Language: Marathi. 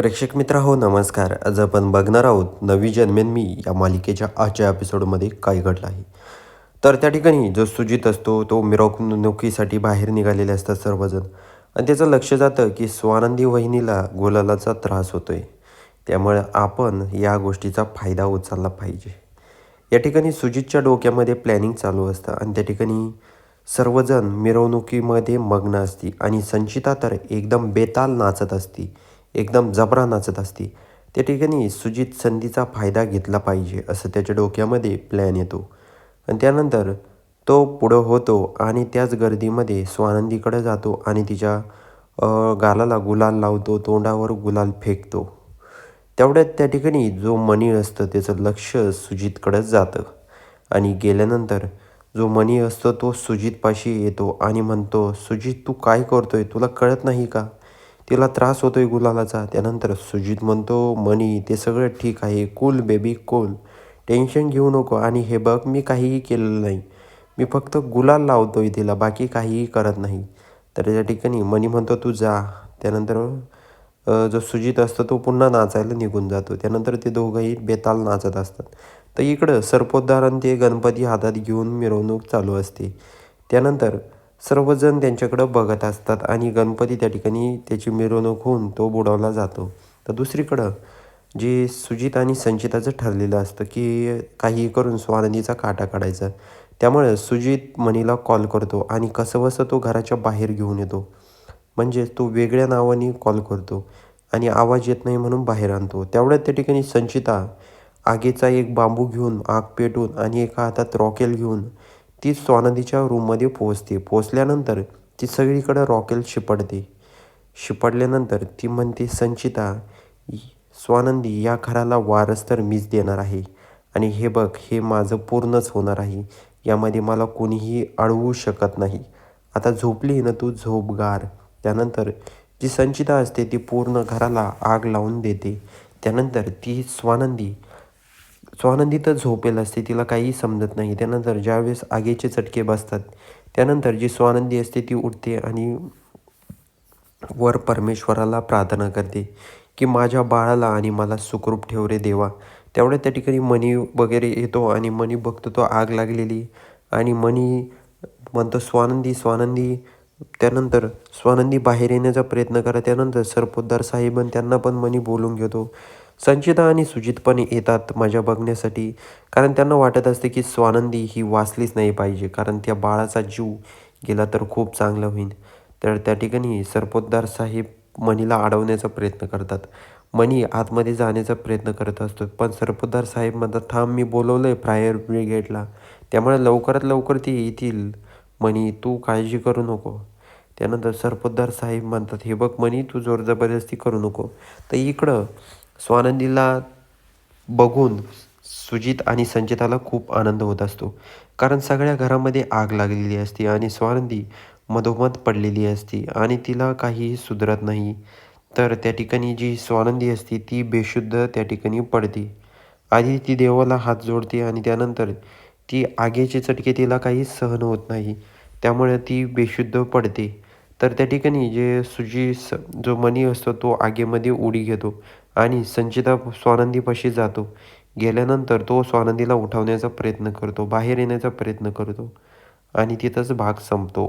प्रेक्षक मित्र हो नमस्कार. आज आपण बघणार आहोत नवी जन्मेन मी या मालिकेच्या आजच्या एपिसोडमध्ये काय घडलं आहे. तर त्या ठिकाणी जो सुजित असतो तो मिरवणुकीसाठी बाहेर निघालेले असतात सर्वजण. आणि त्याचं लक्ष जातं की स्वानंदी वहिनीला गुलालाचा त्रास होतो आहे त्यामुळे आपण या गोष्टीचा फायदा उचलला पाहिजे. या ठिकाणी सुजितच्या डोक्यामध्ये प्लॅनिंग चालू असतं आणि त्या ठिकाणी सर्वजण मिरवणुकीमध्ये मग्न असती आणि संचिता तर एकदम बेताल नाचत असती. एकदम जबरा नाचत असते. त्या ठिकाणी सुजित संधीचा फायदा घेतला पाहिजे असं त्याच्या डोक्यामध्ये प्लॅन येतो. आणि त्यानंतर तो पुढं होतो आणि त्याच गर्दीमध्ये स्वानंदीकडे जातो आणि तिच्या गालाला गुलाल लावतो तोंडावर गुलाल फेकतो. तेवढ्यात त्या ठिकाणी जो मणी असतं त्याचं लक्ष सुजितकडंच जातं. आणि गेल्यानंतर जो मणी असतो तो सुजितपाशी येतो आणि म्हणतो सुजित तू काय करतोय? तुला कळत नाही का? तिला त्रास होतोय गुलालाचा. त्यानंतर सुजित म्हणतो मणी ते सगळं ठीक आहे. कूल बेबी कूल टेन्शन घेऊ नको आणि हे बघ मी काहीही केलेलं नाही. मी फक्त गुलाल लावतोय तिला बाकी काहीही करत नाही. तर त्या ठिकाणी मनी म्हणतो तू जा. त्यानंतर जो सुजित असतो तो पुन्हा नाचायला निघून जातो. त्यानंतर ते दोघंही बेताल नाचत असतात. तर इकडं सर्पोद्धारण ते गणपती हातात घेऊन मिरवणूक चालू असते. त्यानंतर सर्वजण त्यांच्याकडं बघत असतात आणि गणपती त्या ठिकाणी त्याची मिरवणूक होऊन तो बुडवला जातो. तर दुसरीकडं जे सुजित आणि संचिताचं ठरलेलं असतं की काही करून स्वानंदीचा काटा काढायचा. त्यामुळे सुजित मणीला कॉल करतो आणि कसंबसं तो घराच्या बाहेर घेऊन येतो. म्हणजे तो वेगळ्या नावाने कॉल करतो आणि आवाज येत नाही म्हणून बाहेर आणतो. तेवढ्यात त्या ठिकाणी संचिता आगीचा एक बांबू घेऊन आग पेटून आणि एका हातात रॉकेल घेऊन ती स्वानंदीच्या रूममध्ये पोहोचते. पोचल्यानंतर ती सगळीकडं रॉकेल शिपडते. शिपडल्यानंतर ती म्हणते संचिता स्वानंदी या घराला वारस तर मीच देणार आहे. आणि हे बघ हे माझं पूर्णच होणार आहे. यामध्ये मला कोणीही अडवू शकत नाही. आता झोपली ना तू झोपगार. त्यानंतर जी संचिता असते ती पूर्ण घराला आग लावून देते. त्यानंतर ती स्वानंदी स्वानंदी तर झोपेल असते तिला काही समजत नाही. त्यानंतर ज्यावेळेस आगीचे चटके बसतात त्यानंतर जी स्वानंदी असते ती उठते आणि वर परमेश्वराला प्रार्थना करते की माझ्या बाळाला आणि मला सुखरूप ठेव रे देवा. तेवढ्या त्या ठिकाणी मणी वगैरे येतो आणि मणी बघतो तो आग लागलेली आणि मणी म्हणतो स्वानंदी स्वानंदी. त्यानंतर स्वानंदी बाहेर येण्याचा प्रयत्न करा. त्यानंतर सरपोतदार साहेब त्यांना पण मणी बोलून घेतो. संचिता आणि सुजित पण येतात माझ्या बघण्यासाठी. कारण त्यांना वाटत असते की स्वानंदी ही वाचलीच नाही पाहिजे. कारण त्या बाळाचा जीव गेला तर खूप चांगलं होईल. तर त्या ठिकाणी सरपोतदार साहेब मणीला अडवण्याचा प्रयत्न करतात. मणी आतमध्ये जाण्याचा प्रयत्न करत असतो. पण सरपोतदार साहेब म्हणतात थांब मी बोलवलं आहे फ्रायर ब्रिगेडला. त्यामुळे लवकरात लवकर ते येतील. मणी तू काळजी करू नको. त्यानंतर सरपोतदार साहेब म्हणतात हे बघ मणी तू जोर जबरदस्ती करू नको. तर इकडं स्वानंदीला बघून सुजित आणि संचिताला खूप आनंद होत असतो. कारण सगळ्या घरामध्ये आग लागलेली असते आणि स्वानंदी मधोमध पडलेली असते आणि तिला काहीही सुधरत नाही. तर त्या ठिकाणी जी स्वानंदी असते ती बेशुद्ध त्या ठिकाणी पडते. आधी ती देवाला हात जोडते आणि त्यानंतर ती आगेचे चटके तिला काही सहन होत नाही. त्यामुळे ती बेशुद्ध पडते. तर त्या ठिकाणी जे सुजी स जो मणी असतो तो आगेमध्ये उडी घेतो. आणि संचिता स्वानंदीपाशी जातो. गेल्यानंतर तो स्वानंदीला उठवण्याचा प्रयत्न करतो बाहेर येण्याचा प्रयत्न करतो आणि तिथंच भाग संपतो.